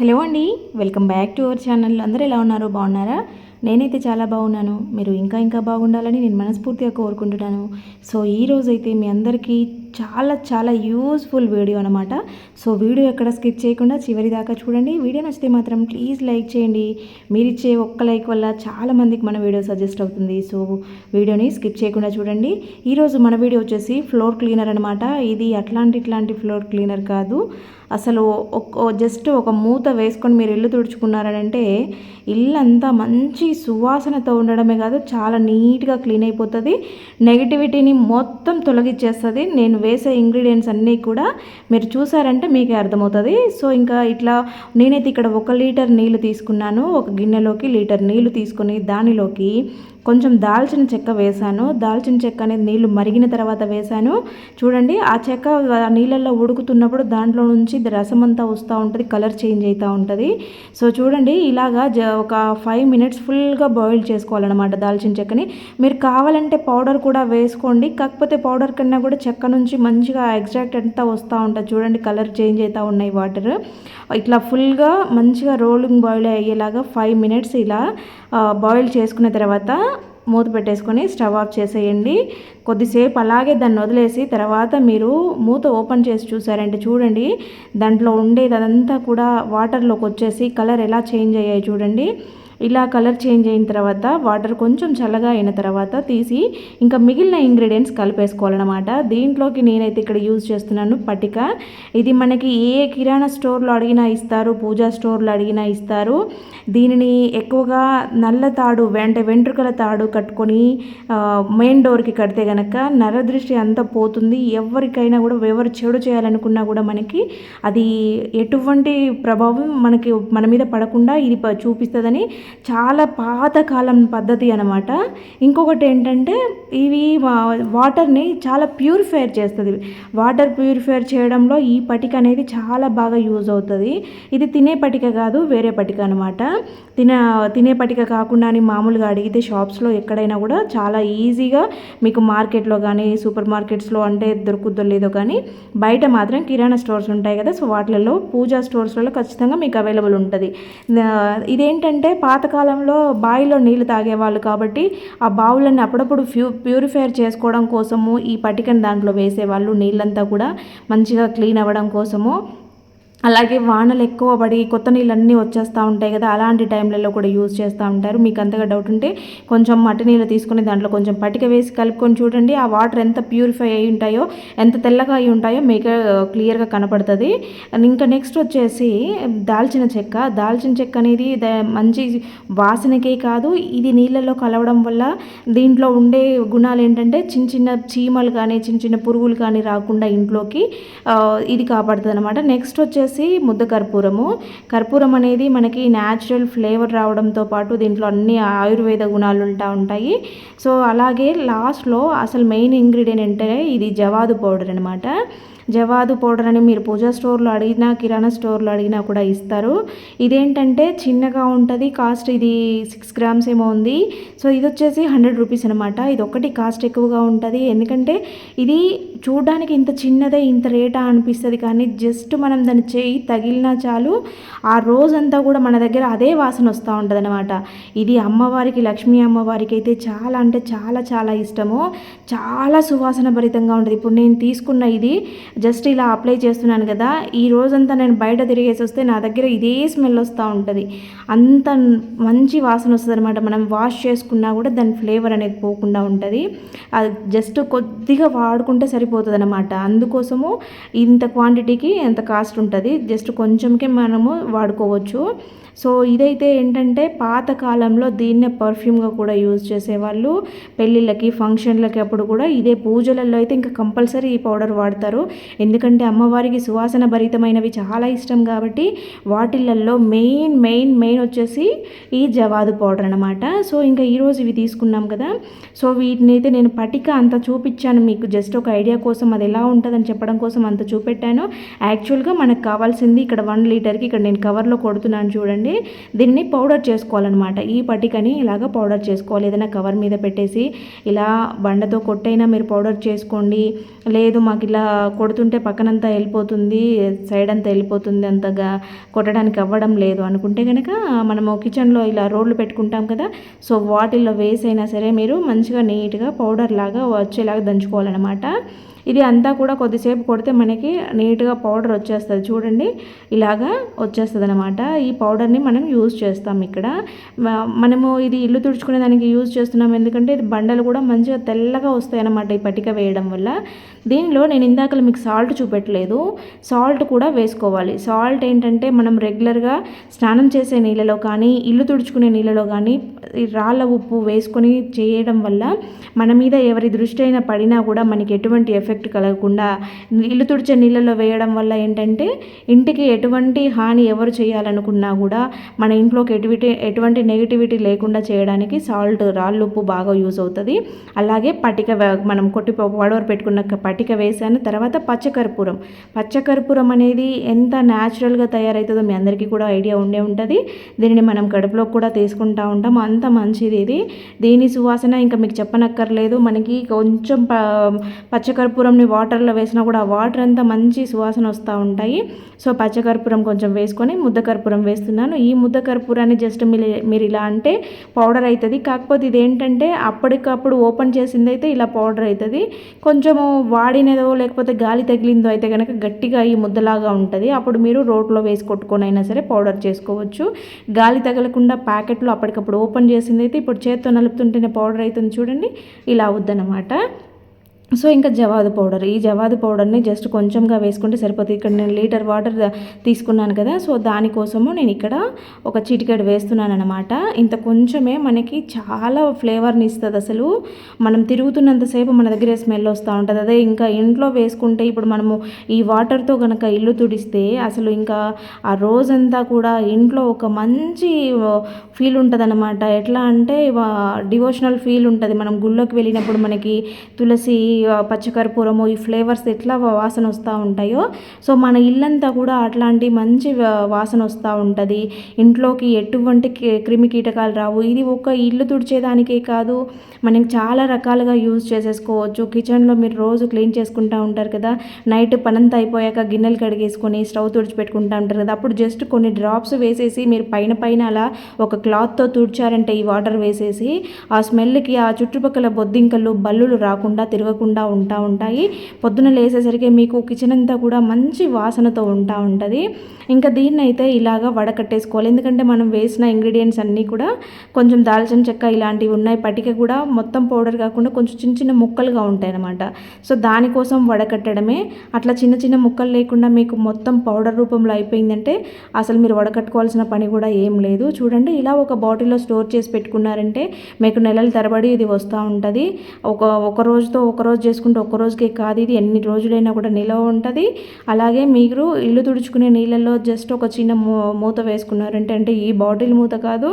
Hello అండి welcome back to our channel. అందరూ ఎలా ఉన్నారో? బాగున్నారా? నేనైతే చాలా బాగున్నాను. మీరు ఇంకా ఇంకా బాగుండాలని నేను మనస్ఫూర్తిగా కోరుకుంటున్నాను. సో ఈ అయితే మీ అందరికీ చాలా చాలా యూస్ఫుల్ వీడియో అనమాట సో వీడియో ఎక్కడ స్కిప్ చేయకుండా చివరి దాకా చూడండి. వీడియో నచ్చితే మాత్రం ప్లీజ్ లైక్ చేయండి. మీరు ఇచ్చే ఒక్క లైక్ వల్ల చాలా మందికి మన వీడియో సజెస్ట్ అవుతుంది. సో వీడియోని స్కిప్ చేయకుండా చూడండి. ఈరోజు మన వీడియో వచ్చేసి ఫ్లోర్ క్లీనర్ అనమాట ఇది అట్లాంటి ఇట్లాంటి ఫ్లోర్ క్లీనర్ కాదు. అసలు జస్ట్ ఒక మూత వేసుకొని మీరు ఇల్లు తుడుచుకున్నారంటే ఇల్లంతా మంచి సువాసనతో ఉండడమే కాదు చాలా నీట్గా క్లీన్ అయిపోతుంది. నెగిటివిటీని మొత్తం తొలగించేస్తుంది నేను వేసే ఇంగ్రీడియంట్స్ అన్నీ కూడా మీరు చూసారంటే మీకే అర్థమవుతుంది. సో ఇంకా ఇట్లా నేనైతే ఇక్కడ ఒక లీటర్ నీళ్ళు తీసుకున్నాను. ఒక గిన్నెలోకి లీటర్ నీళ్ళు తీసుకొని దానిలోకి కొంచెం దాల్చిన చెక్క వేశాను. దాల్చిన చెక్క అనేది నీళ్ళు మరిగిన తర్వాత వేశాను. చూడండి ఆ చెక్క నీళ్ళల్లో ఉడుకుతున్నప్పుడు దాంట్లో నుంచి రసం అంతా వస్తూ ఉంటుంది కలర్ చేంజ్ అవుతూ ఉంటుంది. సో చూడండి ఇలాగా జ ఒక ఫైవ్ మినిట్స్ ఫుల్గా బాయిల్ చేసుకోవాలన్నమాట దాల్చిన చెక్కని. మీరు కావాలంటే పౌడర్ కూడా వేసుకోండి. కాకపోతే పౌడర్ కన్నా కూడా చెక్క నుంచి మంచిగా ఎగ్జాక్ట్ అంతా వస్తూ ఉంటుంది చూడండి కలర్ చేంజ్ అవుతూ ఉన్నాయి వాటర్. ఇట్లా ఫుల్గా మంచిగా రోలింగ్ బాయిల్ అయ్యేలాగా ఫైవ్ మినిట్స్ ఇలా బాయిల్ చేసుకున్న తర్వాత మూత పెట్టేసుకొని స్టవ్ ఆఫ్ చేసేయండి. కొద్దిసేపు అలాగే దాన్ని వదిలేసి తర్వాత మీరు మూత ఓపెన్ చేసి చూసారంటే చూడండి దాంట్లో ఉండేది అదంతా కూడా వాటర్లోకి వచ్చేసి కలర్ ఎలా చేంజ్ అయ్యాయి చూడండి. ఇలా కలర్ చేంజ్ అయిన తర్వాత వాటర్ కొంచెం చల్లగా అయిన తర్వాత తీసి ఇంకా మిగిలిన ఇంగ్రీడియంట్స్ కలిపేసుకోవాలన్నమాట. దీంట్లోకి నేనైతే ఇక్కడ యూజ్ చేస్తున్నాను పటిక. ఇది మనకి ఏ కిరాణా స్టోర్లో అడిగినా ఇస్తారు పూజా స్టోర్లో అడిగినా ఇస్తారు. దీనిని ఎక్కువగా నల్ల తాడు అంటే వెంట్రుకల తాడు కట్టుకొని మెయిన్ డోర్కి కడితే కనుక నరదృష్టి అంతా పోతుంది. ఎవరికైనా కూడా ఎవరు చెడు చేయాలనుకున్నా కూడా మనకి అది ఎటువంటి ప్రభావం మనకి మన మీద పడకుండా ఇది చూపిస్తుందని చాలా పాతకాలం పద్ధతి అనమాట ఇంకొకటి ఏంటంటే ఇవి వాటర్ని చాలా ప్యూరిఫైర్ చేస్తుంది. వాటర్ ప్యూరిఫైర్ చేయడంలో ఈ పటిక అనేది చాలా బాగా యూజ్ అవుతుంది. ఇది తినే పటిక కాదు వేరే పటిక అనమాట తిన తినే పటిక కాకుండా అని మామూలుగా అడిగితే షాప్స్లో ఎక్కడైనా కూడా చాలా ఈజీగా మీకు మార్కెట్లో కానీ సూపర్ మార్కెట్స్లో అంటే దొరుకుద్దో లేదో కానీ బయట మాత్రం కిరాణా స్టోర్స్ ఉంటాయి కదా సో వాటిలలో పూజా స్టోర్స్లలో ఖచ్చితంగా మీకు అవైలబుల్ ఉంటుంది. ఇదేంటంటే పాత పాతకాలంలో బావిలో నీళ్ళు తాగేవాళ్ళు కాబట్టి ఆ బావులన్నీ అప్పుడప్పుడు ఫ్యూ ప్యూరిఫైర్ చేసుకోవడం కోసము ఈ పటికని దాంట్లో వేసేవాళ్ళు. నీళ్ళంతా కూడా మంచిగా క్లీన్ అవ్వడం కోసము. అలాగే వానలు ఎక్కువ పడి కొత్త నీళ్ళన్నీ వచ్చేస్తూ ఉంటాయి కదా అలాంటి టైంలలో కూడా యూజ్ చేస్తూ ఉంటారు. మీకు అంతగా డౌట్ ఉంటే కొంచెం మట్టి నీళ్ళు తీసుకుని దాంట్లో కొంచెం పటిక వేసి కలుపుకొని చూడండి. ఆ వాటర్ ఎంత ప్యూరిఫై అయి ఉంటాయో ఎంత తెల్లగా అయి ఉంటాయో మీకు క్లియర్గా కనపడుతుంది. ఇంకా నెక్స్ట్ వచ్చేసి దాల్చిన చెక్క. దాల్చిన చెక్క అనేది మంచి వాసనకే కాదు ఇది నీళ్ళలో కలవడం వల్ల దీంట్లో ఉండే గుణాలు ఏంటంటే చిన్న చిన్న చీమలు కానీ చిన్న చిన్న పురుగులు కానీ రాకుండా ఇంట్లోకి ఇది కాపాడుతుంది అనమాట నెక్స్ట్ వచ్చేసి వచ్చేసి ముద్ద కర్పూరము. కర్పూరం అనేది మనకి న్యాచురల్ ఫ్లేవర్ రావడంతో పాటు దీంట్లో అన్ని ఆయుర్వేద గుణాలు ఉంటా ఉంటాయి. సో అలాగే లాస్ట్లో అసలు మెయిన్ ఇంగ్రీడియంట్ అంటే ఇది జవాదు పౌడర్ అనమాట జవాదు పౌడర్ అని మీరు పూజా స్టోర్లో అడిగినా కిరాణా స్టోర్లో అడిగినా కూడా ఇస్తారు. ఇదేంటంటే చిన్నగా ఉంటుంది కాస్ట్ ఇది సిక్స్ గ్రామ్స్ ఏమో ఉంది. సో ఇది వచ్చేసి హండ్రెడ్ రూపీస్ అనమాట ఇది ఒకటి కాస్ట్ ఎక్కువగా ఉంటుంది. ఎందుకంటే ఇది చూడడానికి ఇంత చిన్నదే ఇంత రేటా అనిపిస్తుంది కానీ జస్ట్ మనం దాన్ని చేయి తగిలినా చాలు ఆ రోజంతా కూడా మన దగ్గర అదే వాసన వస్తూ ఉంటుంది అనమాట ఇది అమ్మవారికి లక్ష్మీ అమ్మవారికి అయితే చాలా అంటే చాలా చాలా ఇష్టము. చాలా సువాసన భరితంగా ఉంటుంది. ఇప్పుడు నేను తీసుకున్న ఇది జస్ట్ ఇలా అప్లై చేస్తున్నాను కదా ఈ రోజంతా నేను బయట తిరిగేసి వస్తే నా దగ్గర ఇదే స్మెల్ వస్తూ ఉంటుంది. అంత మంచి వాసన వస్తుంది అనమాట మనం వాష్ చేసుకున్నా కూడా దాని ఫ్లేవర్ అనేది పోకుండా ఉంటుంది. అది జస్ట్ కొద్దిగా వాడుకుంటే సరిపోతుంది అనమాట అందుకోసము ఇంత క్వాంటిటీకి ఎంత కాస్ట్ ఉంటుంది? జస్ట్ కొంచెంకే మనము వాడుకోవచ్చు. సో ఇదైతే ఏంటంటే పాతకాలంలో దీన్నే పర్ఫ్యూమ్గా కూడా యూజ్ చేసేవాళ్ళు. పెళ్ళిళ్ళకి ఫంక్షన్లకి అప్పుడు కూడా ఇదే పూజలలో అయితే ఇంకా కంపల్సరీ ఈ పౌడర్ వాడతారు. ఎందుకంటే అమ్మవారికి సువాసన భరితమైనవి చాలా ఇష్టం కాబట్టి వాటిలలో మెయిన్ మెయిన్ మెయిన్ వచ్చేసి ఈ జవాదు పౌడర్ అనమాట సో ఇంకా ఈరోజు ఇవి తీసుకున్నాం కదా. సో వీటిని అయితే నేను పటిక అంత చూపించాను మీకు. జస్ట్ ఒక ఐడియా కోసం అది ఎలా ఉంటుందని చెప్పడం కోసం అంత చూపెట్టాను. యాక్చువల్గా మనకు కావాల్సింది ఇక్కడ వన్ లీటర్కి ఇక్కడ నేను కవర్లో కొడుతున్నాను చూడండి. కదండి దీన్ని పౌడర్ చేసుకోవాలన్నమాట. ఈ పట్టికని ఇలాగ పౌడర్ చేసుకోవాలి. ఏదైనా కవర్ మీద పెట్టేసి ఇలా బండతో కొట్టైనా మీరు పౌడర్ చేసుకోండి. లేదు మాకు ఇలా కొడుతుంటే పక్కనంతా వెళ్ళిపోతుంది సైడ్ అంతా వెళ్ళిపోతుంది అంతగా కొట్టడానికి అవ్వడం లేదు అనుకుంటే కనుక మనము కిచెన్లో ఇలా రోడ్లు పెట్టుకుంటాం కదా సో వాటిల్లో వేసైనా సరే మీరు మంచిగా నీట్గా పౌడర్ లాగా వచ్చేలాగా దంచుకోవాలన్నమాట. ఇది అంతా కూడా కొద్దిసేపు కొడితే మనకి నీట్గా పౌడర్ వచ్చేస్తుంది. చూడండి ఇలాగా వచ్చేస్తుంది అనమాట ఈ పౌడర్ని మనం యూజ్ చేస్తాం ఇక్కడ. మనము ఇది ఇల్లు తుడుచుకునే దానికి యూజ్ చేస్తున్నాం. ఎందుకంటే ఇది బండలు కూడా మంచిగా తెల్లగా వస్తాయి అన్నమాట ఈ పట్టిక వేయడం వల్ల. దీనిలో నేను ఇందాక మీకు సాల్ట్ చూపెట్టలేదు. సాల్ట్ కూడా వేసుకోవాలి. సాల్ట్ ఏంటంటే మనం రెగ్యులర్గా స్నానం చేసే నీళ్ళలో కానీ ఇల్లు తుడుచుకునే నీళ్ళలో కానీ రాళ్ళ ఉప్పు వేసుకొని చేయడం వల్ల మన మీద ఎవరి దృష్టి అయినా పడినా కూడా మనకి ఎటువంటి ఎఫెక్ట్ కలగకుండా ఇల్లు తుడిచే నీళ్ళలో వేయడం వల్ల ఏంటంటే ఇంటికి ఎటువంటి హాని ఎవరు చేయాలనుకున్నా కూడా మన ఇంట్లోకి ఎటువంటి ఎటువంటి నెగిటివిటీ లేకుండా చేయడానికి సాల్ట్ రాళ్ళు ఉప్పు బాగా యూజ్ అవుతుంది. అలాగే పటిక మనం కొట్టి వడవరు పెట్టుకున్న పటిక వేసాను తర్వాత పచ్చకర్పూరం. పచ్చకర్పూరం అనేది ఎంత న్యాచురల్గా తయారవుతుందో మీ అందరికీ కూడా ఐడియా ఉండే ఉంటుంది. దీనిని మనం కడుపులో కూడా తీసుకుంటా ఉంటాం. అంత మంచిది ఇది. దీని సువాసన ఇంకా మీకు చెప్పనక్కర్లేదు. మనకి కొంచెం ప కర్పూరంని వాటర్లో వేసినా కూడా ఆ వాటర్ అంతా మంచి సువాసన వస్తూ ఉంటాయి. సో పచ్చకర్పూరం కొంచెం వేసుకొని ముద్ద కర్పూరం వేస్తున్నాను. ఈ ముద్ద కర్పూరాన్ని జస్ట్ మీరు ఇలా అంటే పౌడర్ అవుతుంది కాకపోతే ఇది ఏంటంటే అప్పటికప్పుడు ఓపెన్ చేసింది అయితే ఇలా పౌడర్ అవుతుంది కొంచెము వాడినదో లేకపోతే గాలి తగిలిందో అయితే కనుక గట్టిగా ఈ ముద్దలాగా ఉంటుంది. అప్పుడు మీరు రోట్లో వేసి కొట్టుకొని అయినా సరే పౌడర్ చేసుకోవచ్చు. గాలి తగలకుండా ప్యాకెట్లో అప్పటికప్పుడు ఓపెన్ చేసింది అయితే ఇప్పుడు చేత్తో నలుపుతుంటేనే పౌడర్ అవుతుంది చూడండి. ఇలా అవుద్దనమాట సో ఇంకా జవాదు పౌడర్. ఈ జవాదు పౌడర్ని జస్ట్ కొంచెంగా వేసుకుంటే సరిపోతుంది. ఇక్కడ నేను లీటర్ వాటర్ తీసుకున్నాను కదా సో దానికోసము నేను ఇక్కడ ఒక చిటికెడు వేస్తున్నాను అనమాట ఇంత కొంచెమే మనకి చాలా ఫ్లేవర్ని ఇస్తుంది అసలు. మనం తిరుగుతున్నంతసేపు మన దగ్గర స్మెల్ వస్తూ ఉంటుంది. అదే ఇంకా ఇంట్లో వేసుకుంటే ఇప్పుడు మనము ఈ వాటర్తో కనుక ఇల్లు తుడిస్తే అసలు ఇంకా ఆ రోజంతా కూడా ఇంట్లో ఒక మంచి ఫీల్ ఉంటుంది అనమాట ఎట్లా అంటే డివోషనల్ ఫీల్ ఉంటుంది. మనం గుళ్ళోకి వెళ్ళినప్పుడు మనకి తులసి పచ్చకర్పూరము ఈ ఫ్లేవర్స్ ఎట్లా వాసన వస్తూ ఉంటాయో. సో మన ఇల్లంతా కూడా అట్లాంటి మంచి వాసన వస్తూ ఉంటుంది. ఇంట్లోకి ఎటువంటి క్రిమి కీటకాలు రావు. ఇది ఒక ఇల్లు తుడిచేదానికే కాదు. మనం చాలా రకాలుగా యూజ్ చేసేసుకోవచ్చు. కిచెన్లో మీరు రోజు క్లీన్ చేసుకుంటూ ఉంటారు కదా. నైట్ పనంతా అయిపోయాక గిన్నెలు కడిగేసుకొని స్టవ్ తుడిచిపెట్టుకుంటూ ఉంటారు కదా. అప్పుడు జస్ట్ కొన్ని డ్రాప్స్ వేసేసి మీరు పైన పైన అలా ఒక క్లాత్తో తుడిచారంటే ఈ వాటర్ వేసేసి ఆ స్మెల్కి ఆ చుట్టుపక్కల బొద్దింకలు బల్లులు రాకుండా తిరగకుండా లేకుండా ఉంటా ఉంటాయి. పొద్దున లేసేసరికి మీకు కిచెన్ అంతా కూడా మంచి వాసనతో ఉంటా ఉంటుంది. ఇంకా దీన్ని అయితే ఇలాగా వడకట్టేసుకోవాలి. ఎందుకంటే మనం వేసిన ఇంగ్రీడియంట్స్ అన్నీ కూడా కొంచెం దాల్చిన చెక్క ఇలాంటివి ఉన్నాయి. పటిక కూడా మొత్తం పౌడర్ కాకుండా కొంచెం చిన్న చిన్న ముక్కలుగా ఉంటాయి అన్నమాట. సో దానికోసం వడకట్టడమే. అట్లా చిన్న చిన్న ముక్కలు లేకుండా మీకు మొత్తం పౌడర్ రూపంలో అయిపోయిందంటే అసలు మీరు వడకట్టుకోవాల్సిన పని కూడా ఏం లేదు. చూడండి ఇలా ఒక బాటిల్లో స్టోర్ చేసి పెట్టుకున్నారంటే మీకు నెలల తరబడి ఇది వస్తూ ఉంటుంది. ఒక ఒక రోజుతో ఒక రోజు చేసుకుంటే ఒక్క రోజుకే కాదు ఇది ఎన్ని రోజులైనా కూడా నిలవ ఉంటుంది. అలాగే మీరు ఇల్లు తుడుచుకునే నీళ్ళల్లో జస్ట్ ఒక చిన్న మూత వేసుకున్నారంటే అంటే ఈ బాటిల్ మూత కాదు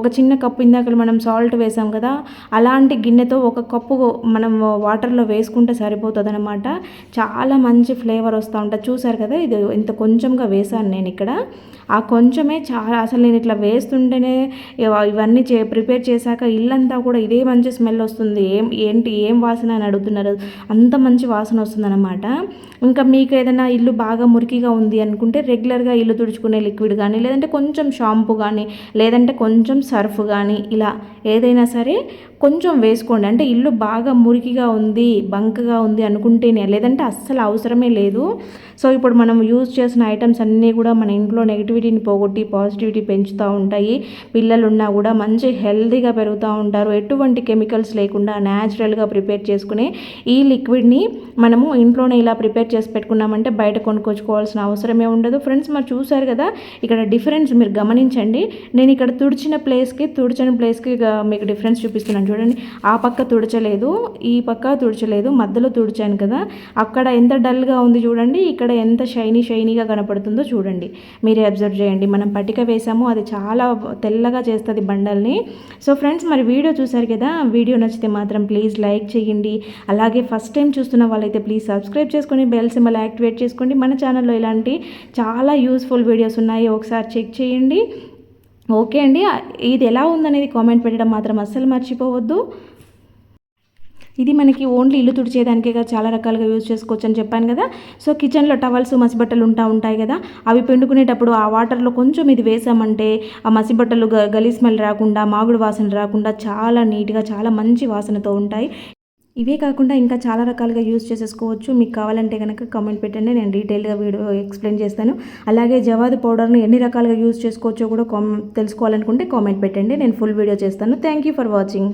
ఒక చిన్న కప్పు ఇందాక మనం సాల్ట్ వేసాం కదా అలాంటి గిన్నెతో ఒక కప్పు మనం వాటర్లో వేసుకుంటే సరిపోతుంది అనమాట చాలా మంచి ఫ్లేవర్ వస్తూ ఉంటుంది. చూసారు కదా ఇది ఇంత కొంచెంగా వేసాను నేను ఇక్కడ. ఆ కొంచెమే చాలా అసలు నేను ఇట్లా వేస్తుంటేనే ఇవన్నీ చే ప్రిపేర్ చేశాక ఇల్లంతా కూడా ఇదే మంచి స్మెల్ వస్తుంది. ఏం ఏంటి ఏం వాసన అని అడుగుతున్నారు అంత మంచి వాసన వస్తుందన్నమాట. ఇంకా మీకు ఏదైనా ఇల్లు బాగా మురికిగా ఉంది అనుకుంటే రెగ్యులర్గా ఇల్లు తుడుచుకునే లిక్విడ్ కానీ లేదంటే కొంచెం షాంపూ కానీ లేదంటే కొంచెం సర్ఫ్ కానీ ఇలా ఏదైనా సరే కొంచెం వేసుకోండి. అంటే ఇల్లు బాగా మురికిగా ఉంది బంకగా ఉంది అనుకుంటేనే లేదంటే అస్సలు అవసరమే లేదు. సో ఇప్పుడు మనం యూజ్ చేసిన ఐటమ్స్ అన్నీ కూడా మన ఇంట్లో నెగిటివిటీని పోగొట్టి పాజిటివిటీ పెంచుతూ ఉంటాయి. పిల్లలున్నా కూడా మంచి హెల్తీగా పెరుగుతూ ఉంటారు. ఎటువంటి కెమికల్స్ లేకుండా న్యాచురల్గా ప్రిపేర్ చేసుకునే ఈ లిక్విడ్ని మనము ఇంట్లోనే ఇలా ప్రిపేర్ చేసి పెట్టుకున్నామంటే బయట కొనుక్కొచ్చుకోవాల్సిన అవసరమే ఉండదు. ఫ్రెండ్స్ మరి చూసారు కదా ఇక్కడ డిఫరెన్స్ మీరు గమనించండి. నేను ఇక్కడ తుడిచిన ప్లేస్కి తుడిచిన ప్లేస్కి మీకు డిఫరెన్స్ చూపిస్తున్నాను. చూడండి. ఆ పక్క తుడచలేదు ఈ పక్క తుడచలేదు మధ్యలో తుడిచాను కదా. అక్కడ ఎంత డల్గా ఉంది చూడండి. ఇక్కడ ఎంత షైనీ షైనీగా కనపడుతుందో చూడండి. మీరే అబ్జర్వ్ చేయండి. మనం పట్టిక వేసాము అది చాలా తెల్లగా చేస్తుంది బండల్ని. సో ఫ్రెండ్స్ మరి వీడియో చూసారు కదా? వీడియో నచ్చితే మాత్రం ప్లీజ్ లైక్ చేయండి. అలాగే ఫస్ట్ టైం చూస్తున్న వాళ్ళైతే ప్లీజ్ సబ్స్క్రైబ్ చేసుకొని బెల్ సింబల్ యాక్టివేట్ చేసుకోండి. మన ఛానల్లో ఇలాంటి చాలా యూస్ఫుల్ వీడియోస్ ఉన్నాయి. ఒకసారి చెక్ చేయండి. ఓకే అండి. ఇది ఎలా ఉందనేది కామెంట్ పెట్టడం మాత్రం అస్సలు మర్చిపోవద్దు. ఇది మనకి ఓన్లీ ఇల్లు తుడిచేదానికే కదా చాలా రకాలుగా యూజ్ చేసుకోవచ్చు అని చెప్పాను కదా. సో కిచెన్లో టవల్స్ మసిబట్టలు ఉంటా ఉంటాయి కదా. అవి పిండుకునేటప్పుడు ఆ వాటర్లో కొంచెం ఇది వేసామంటే ఆ మసిబట్టలు గ గలీ స్మెల్ రాకుండా మాగుడు వాసన రాకుండా చాలా నీట్గా చాలా మంచి వాసనతో ఉంటాయి. ఇవే కాకుండా ఇంకా చాలా రకాలుగా యూజ్ చేసేసుకోవచ్చు. మీకు కావాలంటే కనుక కామెంట్ పెట్టండి. నేను డీటెయిల్గా వీడియో ఎక్స్ప్లెయిన్ చేస్తాను. అలాగే జవాదు పౌడర్ను ఎన్ని రకాలుగా యూజ్ చేసుకోవచ్చో కూడా కామెంట్ తెలుసుకోవాలనుకుంటే కామెంట్ పెట్టండి. నేను ఫుల్ వీడియో చేస్తాను. Thank you for watching